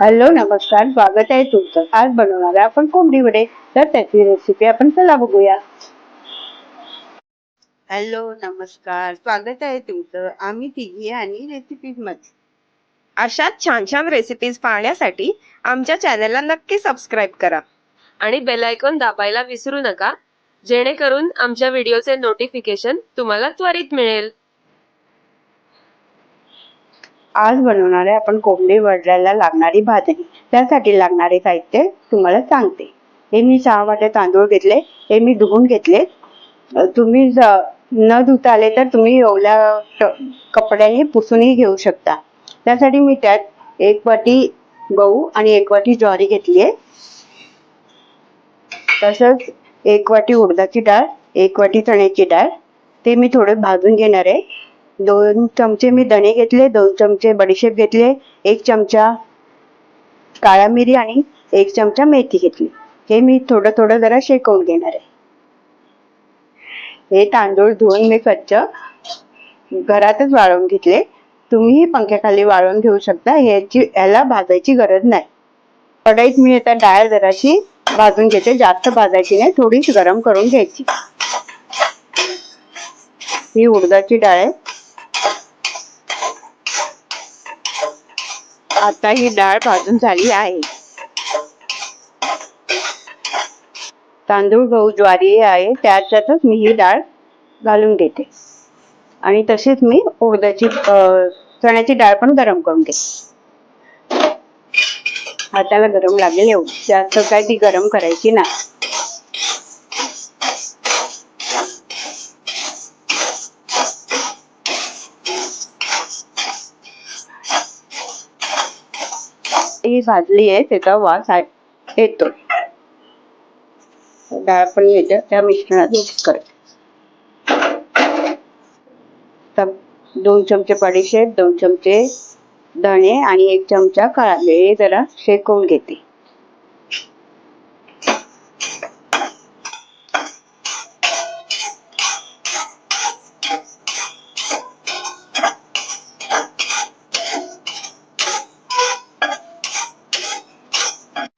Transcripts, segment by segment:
Hello नमस्कार. स्वागत आहे तुमचं. आज बनवणार आहे आपण कोंबडी वडे तर त्याची रेसिपी आपण चला बघूया. हॅलो नमस्कार. स्वागत आहे तुमचं. आम्ही तिघी आणि रेसिपीजमध्ये अशाच छान छान रेसिपीज पाहण्यासाठी आमच्या चॅनलला नक्की सबस्क्राईब करा. आणि बेल आयकॉन दाबायला विसरू नका. जेणेकरून आमच्या व्हिडिओचे नोटिफिकेशन तुम्हाला त्वरित मिळेल. आज बनवणार आहे आपण कोंबडी वडल्याला लागणारी भाजणी. त्यासाठी लागणारे साहित्य तुम्हाला सांगते. हे मी सहा वाटे तांदूळ घेतले. हे मी धुवून घेतले. तुम्ही न धुता आले तर तुम्ही ओल्या कपड्याने पुसूनही घेऊ शकता. त्यासाठी मी त्यात एक वाटी गहू आणि एक वाटी ज्वारी घेतली आहे तसंच एक वाटी उडदाची डाळ एक वाटी चण्याची डाळ. ते मी थोडे भाजून घेणार आहे. दोन चमचे मी धणे घेतले दोन चमचे बडीशेप घेतले एक चमचा काळा मिरी आणि एक चमचा मेथी घेतली. हे मी थोडं थोडं जरा शेकवून घेणार आहे. हे तांदूळ धुवून मी स्वच्छ घरातच वाळवून घेतले. तुम्हीही पंख्याखाली वाळवून घेऊ शकता. याची याला भाजायची गरज नाही. कढईत मी आता डाळ जराशी भाजून घेते. जास्त भाजायची नाही. थोडीच गरम करून घ्यायची. ही उडदाची डाळ आहे. आता ही डाळ भाजून झाली आहे. तांदूळ गहू ज्वारी आहे त्याच्यातच मी ही डाळ घालून घेते. आणि तशीच मी उडदाची चण्याची डाळ पण गरम करून घेते. हाताला गरम लागेल एवढं. जास्त काय ती गरम करायची ना ही भाजली आहे त्याचा वास येतो. डाळ पण येते. त्या मिश्रणात करते तर दोन चमचे बडीशेप दोन चमचे धणे आणि एक चमचा काळा हे जरा शेकवून घेते.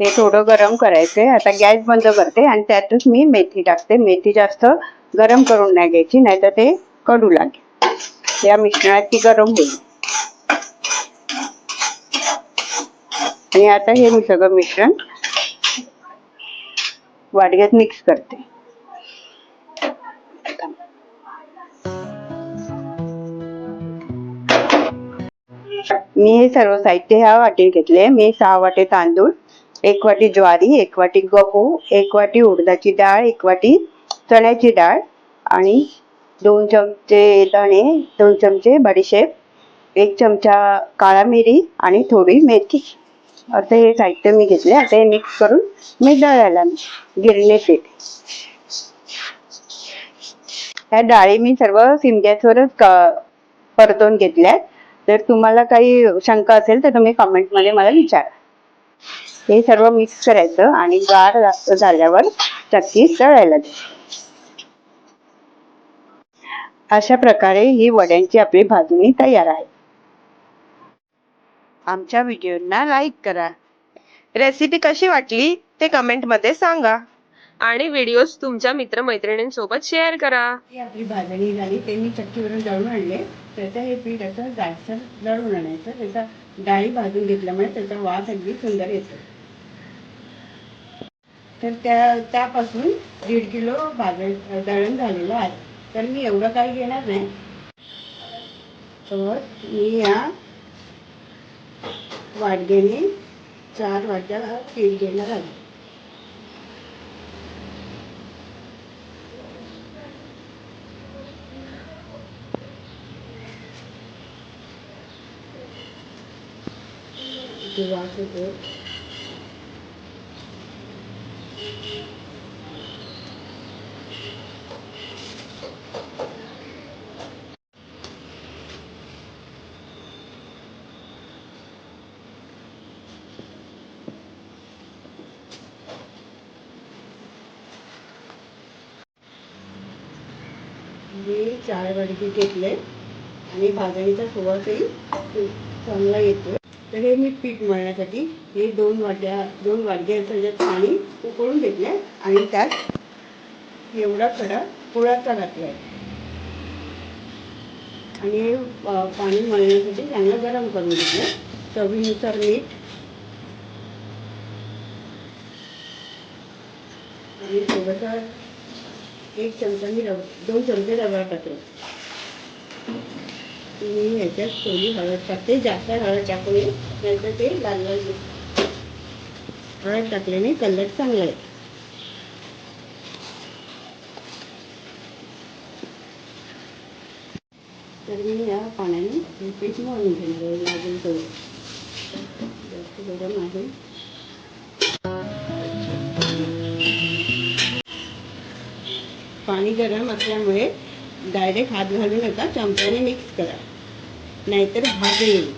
ते थोडं गरम करायचंय. आता गॅस बंद करते आणि त्यातच मी मेथी टाकते. मेथी जास्त गरम करून नाही घ्यायची नाहीतर ते कडू लागेल. या मिश्रणात ती गरम होईल. आणि आता हे मी सगळं मिश्रण वाटग्यात मिक्स करते. मी हे सर्व साहित्य ह्या वाटेत घेतले. मी सहा वाटे तांदूळ एक वाटी ज्वारी एक वाटी गहू एक वाटी उडदाची डाळ एक वाटी चण्याची डाळ आणि दोन चमचे धणे दोन चमचे बडीशेप एक चमचा काळा मिरी आणि थोडी मेथी. असं हे साहित्य मी घेतले. आता हे मिक्स करून मी दळायला गिरणीत येते ह्या डाळी मी सर्व सिम गॅसवरच क- परतून घेतल्यात. तर तुम्हाला काही शंका असेल तर तुम्ही कमेंटमध्ये मला विचारा. हे सर्व मिक्स करायचं आणि गार जास्त झाल्यावर चक्की तळायला अशा प्रकारे ही वड्यांची आपली भाजणी तयार आहे. आमच्या व्हिडिओना लाईक करा. रेसिपी कशी वाटली ते कमेंटमध्ये सांगा. आणि व्हिडिओज तुमच्या मित्रमैत्रिणींसोबत शेअर करा. ही आपली भाजणी झाली ते मी चक्कीवरून दळून आणले. त्याचं हे पीठ असं जायचं दळून आणायचं. त्याचा डाळी भाजून घेतल्यामुळे त्याचा वास अगदी सुंदर येतो. तर त्या त्यापासून दीड किलो भाजण दळण झालेलं आहे. तर मी एवढं काही घेणार नाही. तर मी या वाडग्याने चार वाट्या पीठ घेणार आहे. ते वास येतो मी चार वाडगे घेतले आणि भाजणीचा सुवासही चांगला येतो तर हे मी पीठ मळण्यासाठी हे दोन वाट्या दोन वाटग्या त्याच्यात पाणी उकळून घेतलं आणि त्यात एवढा खडा गुळाचा घातला आहे आणि हे पाणी मळण्यासाठी चांगलं गरम करून घेतलं चवीनुसार मीठ. आणि थोडंसं एक चमचा मी रवा दोन चमचे रवा टाकले. मी ह्याच्यात थोडी हळद टाकते जास्त हळद टाकू नये नंतर ते लाल लाल हळद टाकल्याने कलर चांगला आहे तर मी या पाण्याने हे पीठ मळून घेणार आहे लागेल तेवढं जास्त गरम आहे. पाणी गरम असल्यामुळे डायरेक्ट हात घालू नका चमच्याने मिक्स करा. नाहीतर भाग येईल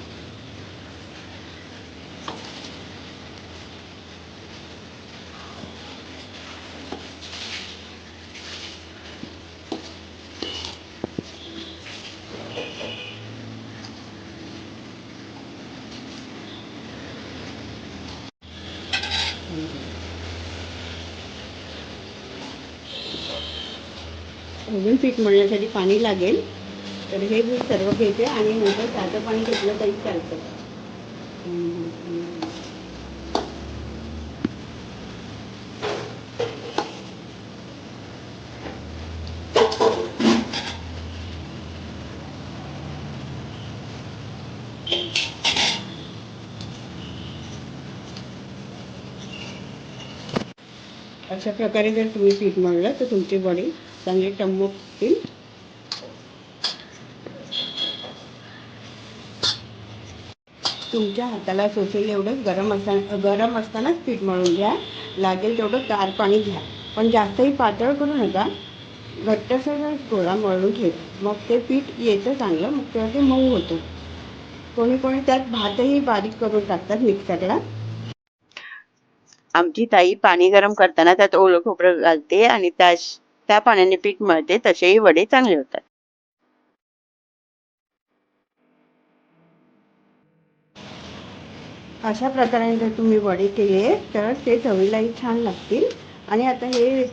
अजून पीठ मळण्यासाठी पाणी लागेल. तर हे मी सर्व घेते आणि नंतर साधं पाणी घेतलं तरी चालतं. अशा प्रकारे जर तुम्ही पीठ मळलं तर तुमची बॉडी चांगली टम्म तुमच्या हाताला सोसेल एवढं गरम असताना गरम असतानाच पीठ मळून घ्या. लागेल तेवढं गार पाणी घ्या. पण जास्तही पातळ करू नका. घट्टसरच गोळा मळून ठेवा मग ते पीठ येतं चांगलं मग तेव्हा ते मऊ होतं. कोणी कोणी त्यात भातही बारीक करून टाकतात मिक्सरला. आमची ताई पाणी गरम करताना त्यात ओलं खोबरं घालते आणि त्या त्या पाण्याने पीठ मळते तसेही वडे चांगले होतात. अशा प्रकारे जर तुम्ही वडे केले तर ते चवीलाही छान लागतील. आणि आता हे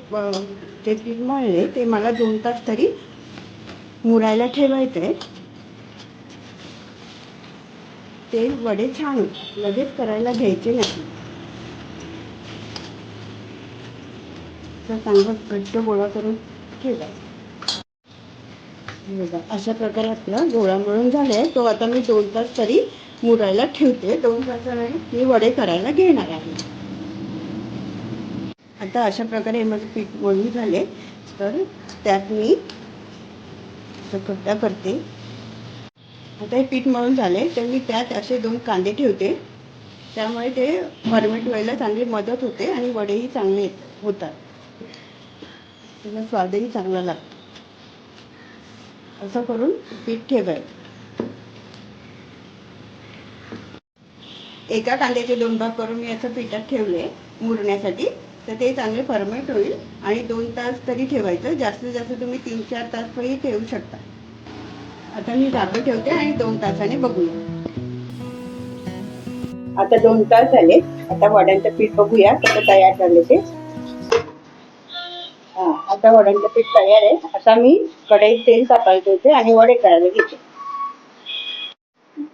जे पीठ मळले ते मला दोन तास तरी मुरायला ठेवायचं आहे ते वडे छान लगेच करायला घ्यायचे नाही. तर चांगलं घट्ट गोळा करून ठेवायचा. अशा प्रकारे आपला गोळा मळून आहे तो आता मी दोन तास तरी मुरायला ठेवते. दोन तासाने मी वडे करायला घेणार आहे. आता अशा प्रकारे माझं पीठ मळून झाले. तर त्यात मी खड्डा करते आता हे पीठ मळून झाले. तर मी त्यात असे दोन कांदे ठेवते. त्यामुळे ते फर्मेट व्हायला चांगली मदत होते आणि वडेही चांगले होतात. त्याचा स्वादही चांगला लागतो. असं करून पीठ ठेवायचं. एका कांद्याचे दोन भाग करून मी असं पिठात ठेवले मुरण्यासाठी तर ते चांगले फर्मेट होईल आणि दोन तास तरी ठेवायचं. जास्तीत जास्त तुम्ही तीन चार तास तरी ठेवू शकता. आता मी झाकण ठेवते आणि दोन तासाने बघूया. आता दोन तास झाले. आता वड्यांचं पीठ बघूया कसं तयार झाले ते. हा आता वड्यांचं पीठ तयार आहे. आता मी कढईत तेल तापायला ठेवते आणि वडे करायला घेते.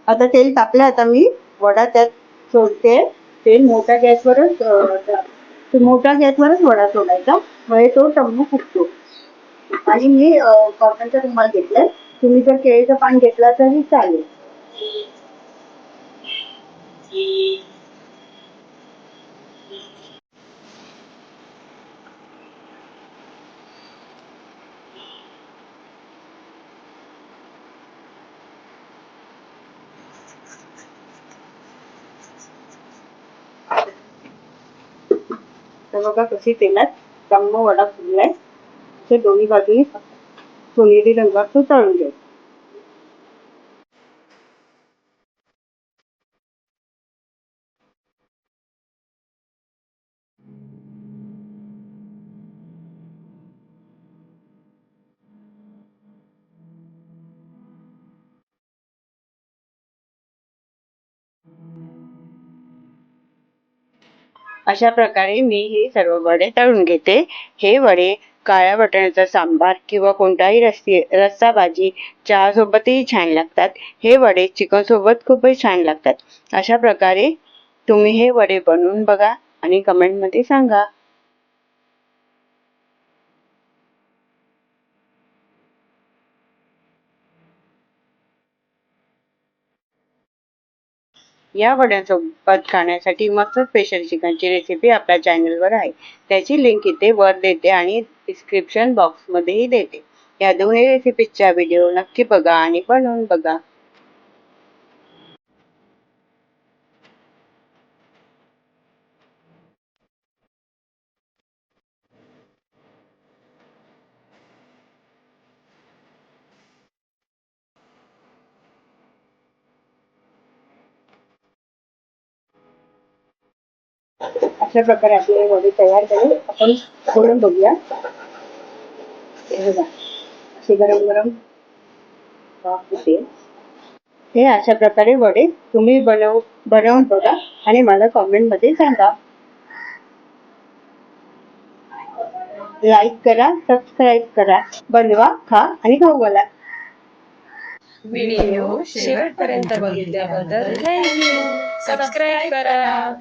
आता तेल तापलं आता मी वडा त्यात सोडते. तेल मोठ्या गॅसवरच मोठ्या गॅसवरच वडा सोडायचा. म्हणजे तो टम्मू फुटतो. आणि मी कॉटनचा रुमाल घेतलाय तुम्ही जर केळीचं पान घेतला तरी चालेल. तर बघा कशी तेलात टम्म वडा फुगलाय ते दोन्ही बाजूनी सोनेरी रंगात तो तळून घ्यायचा अशा प्रकारे मी हे सर्व वडे तळून घेते. हे वडे काळ्या वाटाण्याचा सांबार किंवा कोणताही रस्सी रस्सा भाजी चहासोबतही छान लागतात. हे वडे चिकनसोबत खूपही खूपच छान लागतात. अशा प्रकारे तुम्ही हे वडे बनवून बघा आणि कमेंटमध्ये सांगा. या वड्यांसोबत खाण्यासाठी मस्त स्पेशल चिकनची रेसिपी आपल्या चॅनलवर आहे. त्याची लिंक इथे वर देते आणि डिस्क्रिप्शन बॉक्समध्येही देते. या दोन्ही रेसिपीजच्या व्हिडिओ नक्की बघा आणि बनवून बघा. अशा प्रकारे आपल्याला वडे तयार करून आपण फोडून बघूया. हे बघा असे गरम गरम वाफ हे अशा प्रकारे वडे तुम्ही बनव बनवून बघा आणि मला कॉमेंटमध्ये सांगा. लाईक करा सबस्क्राईब करा बनवा खा आणि खाऊ घाला व्हिडिओ शेवटपर्यंत बघितल्याबद्दल थँक्यू सबस्क्राईब करा.